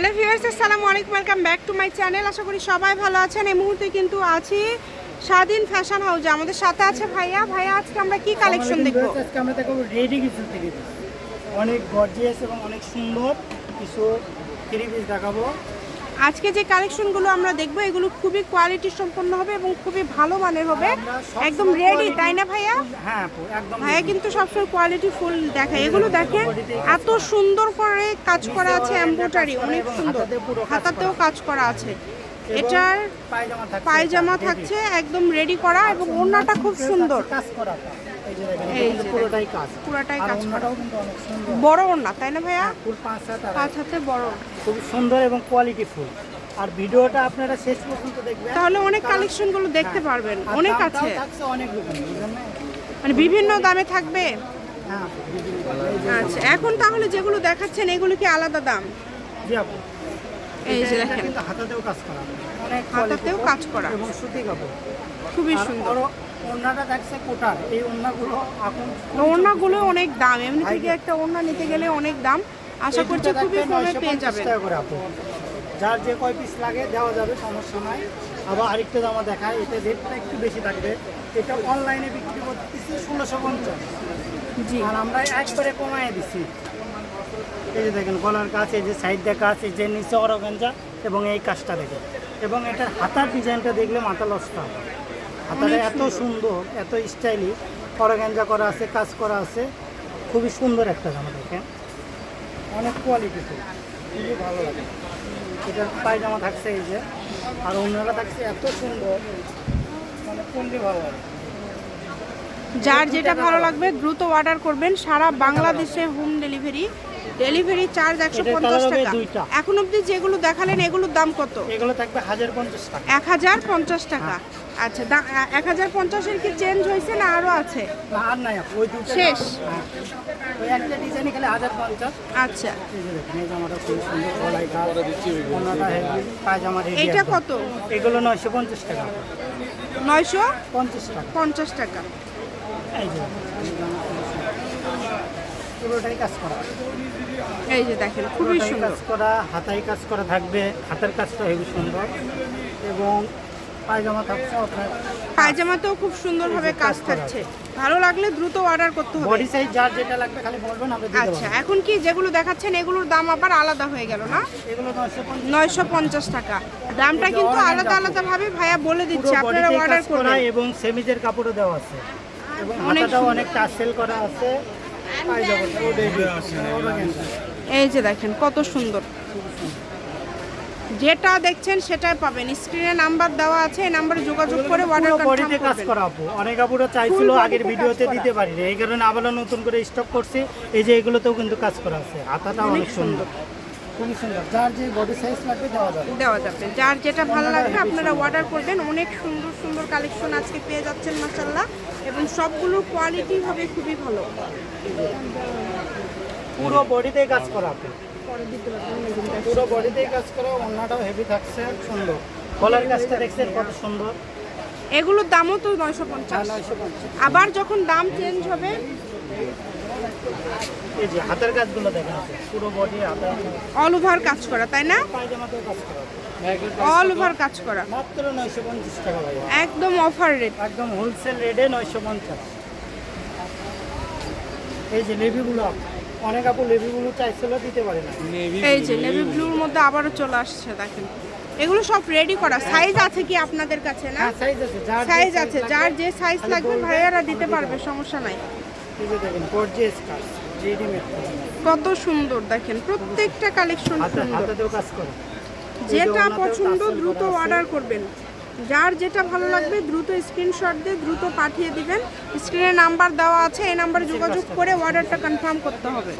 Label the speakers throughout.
Speaker 1: Hello viewers আসসালামু আলাইকুম welcome back to my channel. আশা করি সবাই ভালো আছেন। এই মুহূর্তে কিন্তু আছি স্বাধীন ফ্যাশন হাউস আমাদের সাথে আছে ভাইয়া। ভাইয়া আজকে আমরা কি কালেকশন দেখব?
Speaker 2: আজকে আমরা দেখব রেডি কিছু থেকে অনেক গর্জিয়াস এবং অনেক সুন্দর কিছু থ্রি পিস দেখাবো।
Speaker 1: আজকে যে কালেকশনগুলো আমরা দেখব এগুলো খুবই কোয়ালিটি সম্পন্ন হবে এবং খুবই ভালো মানের হবে। একদম রেডি তাই না ভাইয়া?
Speaker 2: হ্যাঁ
Speaker 1: ভাইয়া কিন্তু সবসময় কোয়ালিটি ফুল দেখায়। এগুলো দেখেন এত সুন্দর করে কাজ করা আছে এমব্রয়ডারি অনেক সুন্দর। হাতাতেও কাজ করা। আছে। এটার
Speaker 2: পায়জামা থাকছে।
Speaker 1: থাকছে একদম রেডি করা এবং ওড়নাটা খুব সুন্দর।
Speaker 2: পুরোটাই কাজ।
Speaker 1: পুরাটাই কাজ করা। বড় ওড়না তাই না ভাইয়া?
Speaker 2: পাঁচ
Speaker 1: পাঁচ হাতে বড়।
Speaker 2: খুব সুন্দর এবং কোয়ালিটি ফুল। আর ভিডিওটা আপনারা শেষ পর্যন্ত দেখবেন।
Speaker 1: তাহলে অনেক
Speaker 2: কারণ-
Speaker 1: কালেকশনগুলো দেখতে
Speaker 2: হ্যাঁ।
Speaker 1: পারবেন অনেক আছে।
Speaker 2: অনেক?
Speaker 1: মানে বিভিন্ন দামে থাকবে?
Speaker 2: হ্যাঁ
Speaker 1: আচ্ছা এখন তাহলে যেগুলো দেখাচ্ছেন এগুলো কি আলাদা দাম?
Speaker 2: জি আপু।
Speaker 1: এই যে দেখেন।
Speaker 2: কিন্তু হাতাতেও কাজ করা। অনেক
Speaker 1: হাতাতেও কাজ করা।
Speaker 2: এবং সুতি কাপড়।
Speaker 1: খুবই সুন্দর।
Speaker 2: ওড়নাটা দেখছে কোটার। এই ওড়নাগুলো এখন
Speaker 1: ওড়নাগুলো অনেক দাম। এমনি থেকে একটা ওড়না নিতে গেলে অনেক দাম। আশা করছি খুবই কমে পেয়ে যাবেন।
Speaker 2: যার যে কয় পিস লাগে দেওয়া যাবে সমস্যা নাই। আবার আরেকটা জামা দেখায় এতে রেটটা একটু বেশি থাকবে। এটা অনলাইনে বিক্রি করতেছি ষোলোশো পঞ্চাশ।
Speaker 1: জি।
Speaker 2: আর আমরা একবারে কমায় দিছি। এই যে দেখেন গলার কাছে এই যে সাইড দেখা আছে যে নিচে অরগঞ্জা এবং এই কাজটা দেখেন। এবং এটার হাতার ডিজাইনটা দেখলে মাথা লস্ত হবে হাতাটা এত সুন্দর। এত স্টাইলি অরগঞ্জা করা আছে কাজ করা আছে। খুবই সুন্দর একটা জামা দেখেন। অনেক কোয়ালিটি খুবই ভালো লাগে। এটার পায়জামা থাকছে এই যে। আর অন্যরা থাকছে এত সুন্দর। মানে কোনটি ভালো লাগে?
Speaker 1: যার যেটা ভালো লাগবে দ্রুত অর্ডার করবেন। সারা বাংলাদেশে হোম ডেলিভারি ডেলিভারি চার্জ একশো পঞ্চাশ টাকা। এখন অবধি যেগুলো দেখালেন এগুলোর দাম কত?
Speaker 2: এগুলো থাকবে হাজার পঞ্চাশ টাকা।
Speaker 1: এক হাজার পঞ্চাশ টাকা। আচ্ছা দা- এক হাজার পঞ্চাশের কি চেঞ্জ হয়েছে না আরও আছে?
Speaker 2: না আর নাই ওই দুটো
Speaker 1: শেষ?
Speaker 2: হ্যাঁ। ওই একটা ডিজাইনে খেলে হাজার পঞ্চাশ।
Speaker 1: আচ্ছা। কত?
Speaker 2: এগুলো নয়শো পঞ্চাশ টাকা।
Speaker 1: নয়শো?
Speaker 2: পঞ্চাশ টাকা।
Speaker 1: পঞ্চাশ টাকা।
Speaker 2: পুরোটাই কাজ করা।
Speaker 1: এই যে দেখেন খুবই সুন্দর
Speaker 2: কাজ করা হাতায় কাজ করা থাকবে হাতের কাজটা হেভি সুন্দর। এবং পায়জামা থাকছে আপনার
Speaker 1: পায়জামাতেও খুব সুন্দরভাবে কাজ থাকছে। ভালো লাগলে দ্রুত অর্ডার করতে হবে।
Speaker 2: বডি সাইজ যার যেটা লাগবে খালি বলবেন আমরা দিতে
Speaker 1: আচ্ছা এখন কি যেগুলো দেখাচ্ছেন এগুলোর দাম আবার আলাদা হয়ে গেল না?
Speaker 2: এগুলো নয়শো পঞ্চাশ
Speaker 1: টাকা। দামটা কিন্তু আলাদা আলাদা ভাবে ভাইয়া বলে দিচ্ছে আপনারা অর্ডার
Speaker 2: কাজ করা
Speaker 1: করবেন।
Speaker 2: এবং সেমিজের কাপড়ও দেওয়া আছে। এবং
Speaker 1: অনেক
Speaker 2: অনেক টাসেল করা আছে।
Speaker 1: এই যে দেখেন কত সুন্দর। যেটা দেখছেন সেটাই পাবেন। স্ক্রিনে নাম্বার দেওয়া আছে এই নাম্বারে যোগাযোগ করে অর্ডার কনফার্ম
Speaker 2: কাজ
Speaker 1: করবেন।
Speaker 2: করা আপু। অনেক আপুরা চাইছিল আগের ভিডিওতে দিতে পারি এই কারণে আবার নতুন করে স্টক করছি। এই যে এগুলোতেও কিন্তু কাজ করা আছে। হাতাটা
Speaker 1: অনেক
Speaker 2: সুন্দর। খুবই সুন্দর। যার যে বডি সাইজ লাগবে দেওয়া যাবে।
Speaker 1: দেওয়া যাবে। যার যেটা ভালো লাগবে আপনারা অর্ডার করবেন। অনেক সুন্দর সুন্দর কালেকশন আজকে পেয়ে যাচ্ছেন মাসাল্লাহ এবং সবগুলোর কোয়ালিটি হবে খুবই ভালো।
Speaker 2: পুরো বডিতে কাজ করা আপু। পুরো বডিতেই কাজ করা অন্যটাও হেভি থাকছে সুন্দর। গলার কাজটা দেখছেন কত সুন্দর।
Speaker 1: এগুলোর দামও তো নয়শো পঞ্চাশ।
Speaker 2: পঞ্চাশ।
Speaker 1: আবার যখন দাম চেঞ্জ হবে?
Speaker 2: এই যে হাতের কাজগুলো দেখেন পুরো বডি হাতের
Speaker 1: অল ওভার কাজ করা তাই না?
Speaker 2: পায়জামাতেও কাজ করা।
Speaker 1: অল ওভার কাজ করা।
Speaker 2: মাত্র নয়শো পঞ্চাশ টাকা ভাই
Speaker 1: একদম অফার রেট
Speaker 2: একদম হোলসেল রেটে নয়শো পঞ্চাশ। এই যে লেবিগুলো অনেক আপু লেবিগুলো চাইছিল দিতে পারে না
Speaker 1: এই যে নেভি ব্লুর মধ্যে আবারও চলে আসছে দেখেন। এগুলো সব রেডি করা। সাইজ আছে কি আপনাদের কাছে না?
Speaker 2: হ্যাঁ সাইজ আছে। যার যে
Speaker 1: সাইজ আছে
Speaker 2: লাগবে,
Speaker 1: যার যে সাইজ লাগবে ভাইয়ারা দিতে পারবে সমস্যা নাই।
Speaker 2: এই যে দেখেন গর্জিয়াস কাজ রেডিমেড
Speaker 1: কত সুন্দর দেখেন প্রত্যেকটা কালেকশন সুন্দর।
Speaker 2: হাতেতেও কাজ করে।
Speaker 1: যেটা পছন্দ দ্রুত অর্ডার করবেন। যার যেটা ভালো লাগবে দ্রুত স্ক্রিনশট দিয়ে দ্রুত পাঠিয়ে দিবেন। স্ক্রিনে নাম্বার দেওয়া আছে এই নাম্বারে যোগাযোগ করে অর্ডারটা কনফার্ম করতে হবে।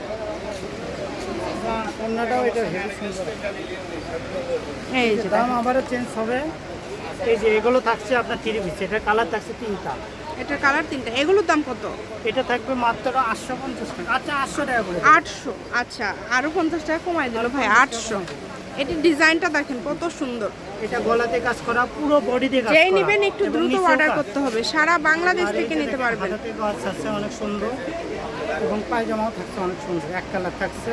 Speaker 1: এই যে
Speaker 2: দাম আবারও চেঞ্জ হবে। এই যে এগুলো থাকছে আপনার থ্রি পিস এটা কালার থাকছে তিনটা।
Speaker 1: এটা কালার তিনটা। এগুলোর দাম কত?
Speaker 2: এটা থাকবে মাত্র আটশো পঞ্চাশ টাকা। আচ্ছা আটশো টাকা করে।
Speaker 1: আটশো। আচ্ছা আরও পঞ্চাশ টাকা কমাই দিল ভাই আটশো। এটির ডিজাইনটা দেখেন কত সুন্দর।
Speaker 2: এটা গলাতে কাজ করা পুরো বডিতে কাজ
Speaker 1: যেই নেবেন একটু দ্রুত অর্ডার করতে হবে। সারা বাংলাদেশ থেকে নিতে পারবেন।
Speaker 2: হাতাতে কাজ আছে অনেক সুন্দর। এবং পায়জামাও থাকছে অনেক সুন্দর। এক কালার থাকছে।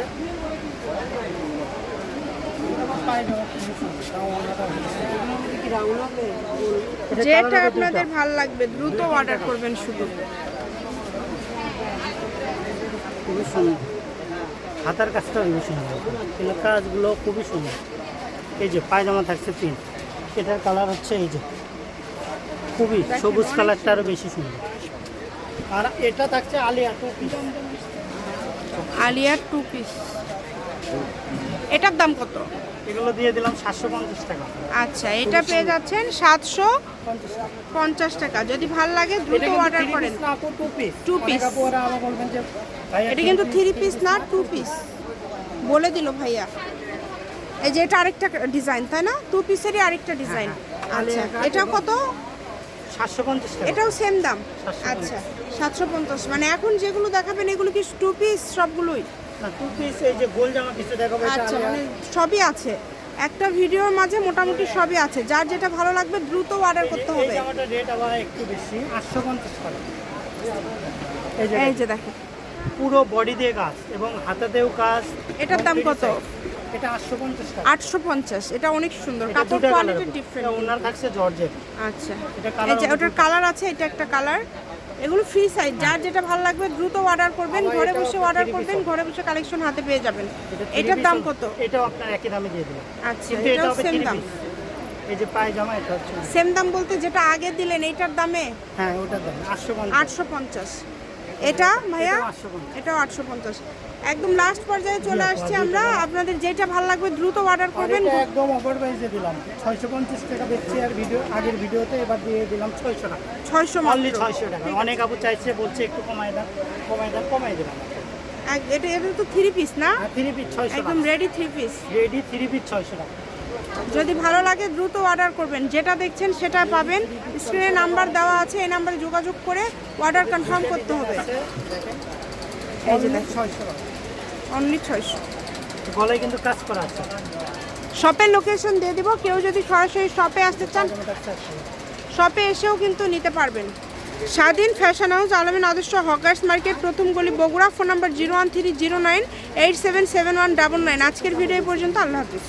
Speaker 1: যেটা আপনাদের। ভালো লাগবে দ্রুত অর্ডার করবেন শুধু।
Speaker 2: খুবই সুন্দর। হাতার কাজটা খুবই সুন্দর। কাজগুলো খুবই সুন্দর। এই যে পায়জামা থাকছে প্রিন্ট এটার কালার হচ্ছে এই যে খুবই সবুজ কালারটা আরও বেশি সুন্দর। আর এটা থাকছে আলিয়া টুপি
Speaker 1: আলিয়ার টু পিস এটার দাম কত?
Speaker 2: এগুলো দিয়ে দিলাম সাতশো পঞ্চাশ টাকা।
Speaker 1: আচ্ছা এটা পেয়ে যাচ্ছেন সাতশো
Speaker 2: পঞ্চাশ টাকা।
Speaker 1: যদি ভালো লাগে দ্রুত অর্ডার করেন।
Speaker 2: বলবেন যে,
Speaker 1: এটা কিন্তু থ্রি পিস না টু পিস বলে দিল ভাইয়া। এই যে এটা আরেকটা ডিজাইন তাই না? টু পিসেরই আরেকটা ডিজাইন।
Speaker 2: হ্যাঁ,
Speaker 1: আচ্ছা
Speaker 2: আলিয়া
Speaker 1: এটা কত? এটাও সেম দাম? আচ্ছা সাতশো পঞ্চাশ। মানে এখন যেগুলো দেখাবেন এগুলো কি টু পিস সবগুলোই?
Speaker 2: টু পিস এই যে গোল জামা কিছু দেখাবো
Speaker 1: আচ্ছা মানে সবই আছে। একটা ভিডিওর মাঝে মোটামুটি সবই আছে। যার যেটা ভালো লাগবে দ্রুত অর্ডার করতে
Speaker 2: এই
Speaker 1: হবে।
Speaker 2: জামাটার রেট আবার একটু বেশি আটশো পঞ্চাশ টাকা। এই যে
Speaker 1: এই দেখেন
Speaker 2: পুরো বডি দিয়ে কাজ এবং হাতাতেও কাজ
Speaker 1: এটার দাম কত?
Speaker 2: এটা আটশো পঞ্চাশ টাকা
Speaker 1: এটা অনেক সুন্দর কাপড় কোয়ালিটি ডিফারেন্ট
Speaker 2: ওনার থাকছে জর্জেট।
Speaker 1: আচ্ছা।
Speaker 2: এটা কালার
Speaker 1: ওটার কালার আছে এটা একটা কালার। এগুলো ফ্রি সাইজ যার যেটা ভালো লাগবে দ্রুত অর্ডার করবেন ঘরে বসে অর্ডার করবেন ঘরে বসে কালেকশন হাতে পেয়ে যাবেন। এটার দাম কত?
Speaker 2: এটাও আপনার একই দামে দিয়ে দিলাম
Speaker 1: আচ্ছা এটাও সেম দাম।
Speaker 2: এই যে পায়জামা এটা হচ্ছে
Speaker 1: সেম দাম বলতে যেটা আগে দিলেন দামে?
Speaker 2: হ্যাঁ ওটার দাম আটশো পঞ্চাশ।
Speaker 1: আটশো পঞ্চাশ। এটা ভাইয়া?
Speaker 2: এটাও 850
Speaker 1: এটাও আটশো পঞ্চাশ। একদম লাস্ট পর্যায়ে চলে আসছি আমরা। আপনাদের যেটা ভালো লাগবে দ্রুত অর্ডার করবেন।
Speaker 2: এটা একদম অফার প্রাইসে দিলাম। ছয়শো পঞ্চাশ টাকা বেচছি আর ভিডিও আগের ভিডিওতে এবার দিয়ে দিলাম ছয়শো টাকা।
Speaker 1: ছয়শো
Speaker 2: অনলি ছয়শো টাকা। অনেক আপু চাইছে বলছে একটু কমাই দাম কমাই দাম কমাই দিলাম।
Speaker 1: এটা এটা তো থ্রি পিস না?
Speaker 2: থ্রি পিস ছয়শো
Speaker 1: একদম ready three piece
Speaker 2: ready three piece ছয়শো টাকা।
Speaker 1: যদি ভালো লাগে দ্রুত অর্ডার করবেন। যেটা দেখছেন সেটা পাবেন। স্ক্রিনে নাম্বার দেওয়া আছে এই নাম্বারে যোগাযোগ করে অর্ডার কনফার্ম করতে হবে। এই যে অনলি ছয়শো।
Speaker 2: গলায় কিন্তু কাজ করা আছে।
Speaker 1: শপের লোকেশন দিয়ে দিব। কেউ যদি সরাসরি শপে আসতে চান শপে এসেও কিন্তু নিতে পারবেন। স্বাধীন ফ্যাশন হাউস আলমিন আদর্শ হকার্স মার্কেট প্রথম গলি Bogura phone number zero one three zero nine eight seven seven one double nine আজকের ভিডিও পর্যন্ত আল্লাহ হাফিজ।